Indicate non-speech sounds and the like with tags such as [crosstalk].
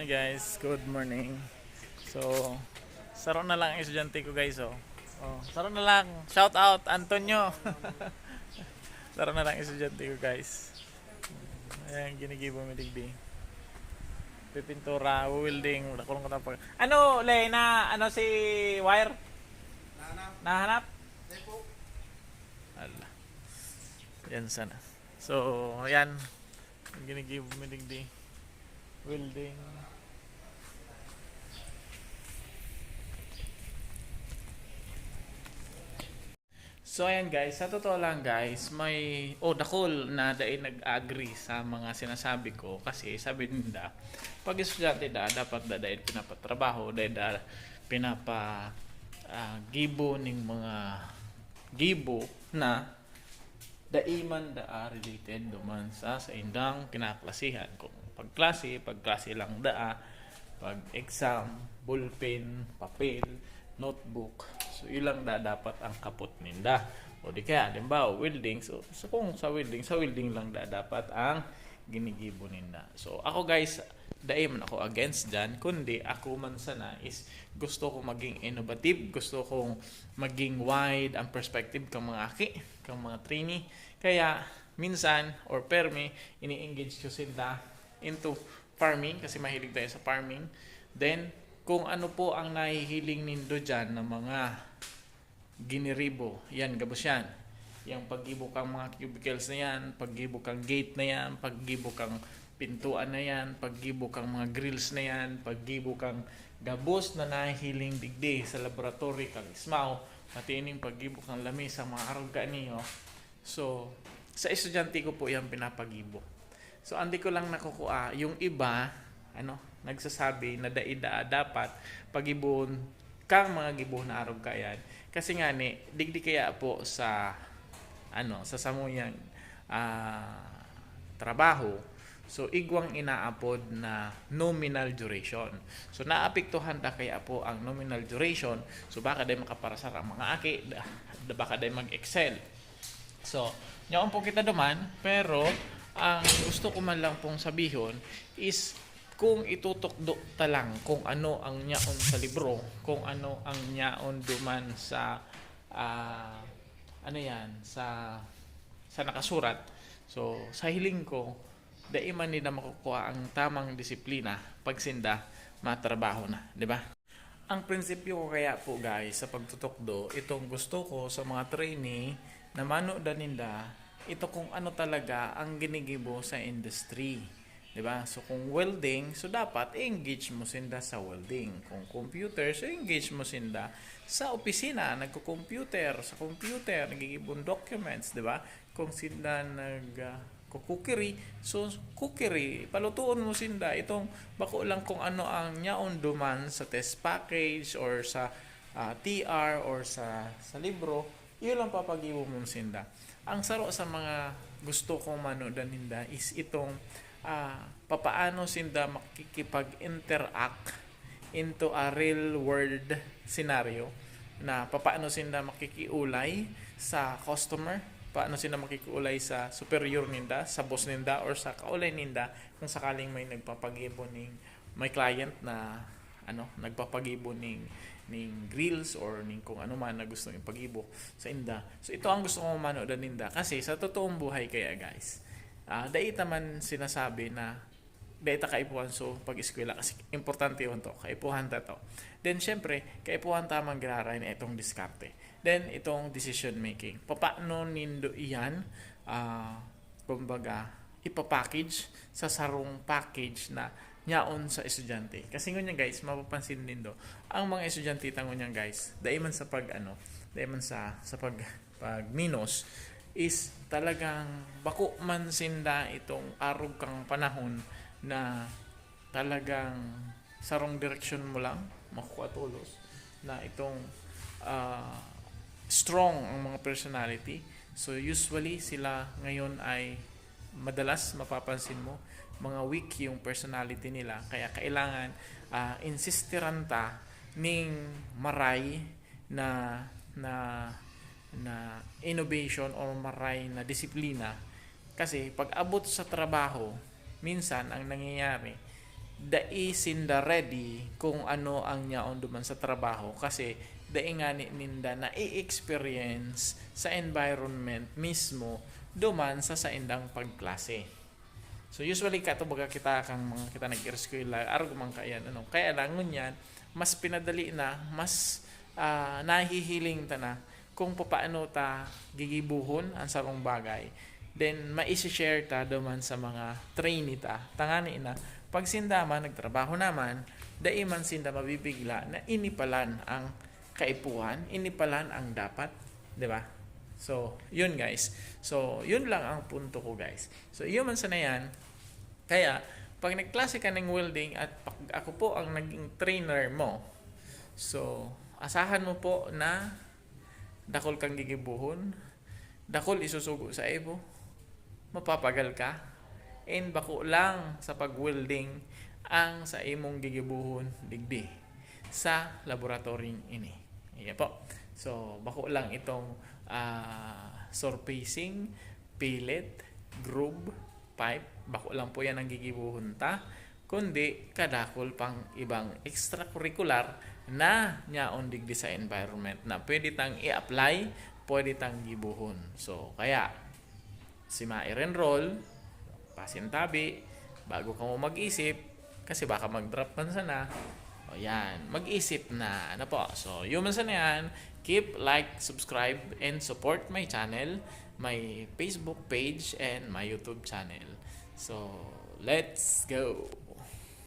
Ayan guys, good morning. So, saro na lang ang estudyante ko guys oh. oh saro na lang. Shout out Antonio. [laughs] saro na lang ang estudyante ko guys. Ayan, ginigibo mo digdi. Pipintura, welding, wala ko lang katapag. Ano, Le, na, ano si Wire? Nahanap. Nahanap? Tepo. Ala. Yan sana. So, ayan. Ginigibo mo digdi. Welding. So ayan guys, sa totoo lang guys, may oh dakol na dai nag-agree sa mga sinasabi ko kasi sabi nila pag estudyante da dapat da dahil pinapatrabaho dahil da pinapa ah, gibo ning mga gibo na daiman da ah, related duman sa sa indang kinaklasihan kung pagklase pagklase lang da pag exam ballpen papel notebook. So ilang da dapat ang kapot ninda. O di kaya halimbawa welding. So, so kung sa welding sa welding lang da dapat ang ginigibo ninda. So ako guys dahil man ako against dyan kundi ako man sana is gusto ko maging innovative gusto kong maging wide ang perspective kang mga aki kang mga trainee. Kaya minsan or permi ini-engage ko sila into farming kasi mahilig tayo sa farming. Then kung ano po ang nahihiling nindo dyan ng mga giniribo yan gabos yan. Yung paggibo kang mga cubicles na yan paggibo kang gate na yan paggibo kang pintuan na yan paggibo kang mga grills na yan paggibo kang gabos na nahihiling digdi sa laboratory kang ismaw pati ining paggibo kang lami sa mga arog niyo so sa estudyante ko po yan pinapagibo so andi ko lang nakukuha. Yung iba ano nagsasabi na daida dapat pagibon kang mga gibo na arog kayan kasi nga ni digdi kaya po sa ano sa samuyang ah, trabaho. So igwang inaapod na nominal duration. So naapektuhan da kaya po ang nominal duration. So baka day makaparasar ang mga aki da baka day mag-excel. So nyaon po kita duman pero ang gusto ko man lang pong sabihon is kung itutukdo ta lang kung ano ang nyaon sa libro, kung ano ang nyaon duman sa ah, ano yan, sa sa nakasurat. So, sa hiling ko, dai man nila makukuha ang tamang disiplina pag sinda matrabaho na, di ba? Ang prinsipyo ko kaya po guys sa pagtutukdo, itong gusto ko sa mga trainee na manood nila ito kung ano talaga ang ginigibo sa industry. 'Di ba? So kung welding, so dapat engage mo sinda sa welding. Kung computer, so engage mo sinda sa opisina, nagko-computer, sa computer, nagigibon documents, 'di ba? Kung sinda nag uh, kukukiri, so kukiri, palutuon mo sinda itong bako lang kung ano ang nyaon duman sa test package or sa ah, TR or sa sa libro, yun lang papagibo mo sinda. Ang saro sa mga gusto kong manodan ninda is itong ah, papaano sinda makikipag-interact into a real world scenario na papaano sinda makikiulay sa customer paano sila makikiulay sa superior ninda sa boss ninda or sa kaulay ninda kung sakaling may nagpapagibo ning may client na ano nagpapagibo ning ning grills or ning kung ano man na gusto ipagibo sa inda. So ito ang gusto kong manood ninda kasi sa totoong buhay kaya guys Ah, dahil man sinasabi na dahil ta kaipuhan so pag eskwela kasi importante yun to kaipuhan ta to. Then syempre kaipuhan tamang giraray na itong diskarte. Then itong decision making. Papaano nindo iyan ah kumbaga ipapackage sa sarong package na nyaon sa estudyante. Kasi ngunyan guys mapapansin din do ang mga estudyante tango niyan guys dahil man sa pag ano dahil man sa sa pag pag minus is talagang bako man sinda itong arog kang panahon na talagang sarong direksyon mo lang makukuha tulos na itong ah, strong ang mga personality. So usually sila ngayon ay madalas mapapansin mo mga weak yung personality nila. Kaya kailangan ah, insistiran ta ning maray na na na innovation or maray na disiplina. Kasi pag abot sa trabaho minsan ang nangyayari daisinda ready kung ano ang niyaon duman sa trabaho. Kasi dai nga ni ninda na i-experience sa environment mismo duman sa sa indang pagklase. So usually kato baga kita kang mga kita nag-eskwela argo man kayan ano. Kaya lang ngunyan mas pinadali na mas ah, nahihiling ta na kung paano ta gigibuhon ang sarong bagay. Then maisi-share ta duman sa mga trainee ta. Tangani na pag sindama nagtrabaho naman dai man sinda mabibigla na inipalan ang kaipuhan inipalan ang dapat di ba so yun guys so yun lang ang punto ko guys so yun man sana yan kaya pag nagklase ka ng welding at ako po ang naging trainer mo so asahan mo po na dakol kang gigibuhon dakol isusugo sa ibo mapapagal ka and bako lang sa pag-welding ang sa imong gigibuhon digdi sa laboratoryong ini. Iya po. So, bako lang itong ah, surfacing, pillet, groove, pipe. Bako lang po yan ang gigibuhon ta. Kundi kadakol pang ibang extracurricular na nyaon digdi sa environment na pwede tang i-apply, pwede tang gibuhon. So, kaya si ma-enroll, pasintabi, bago ka mo mag-isip, kasi baka mag-drop man sana. O yan, mag-isip na. Ano po? So, yun man sana yan. Keep, like, subscribe, and support my channel, my Facebook page, and my YouTube channel. So, let's go!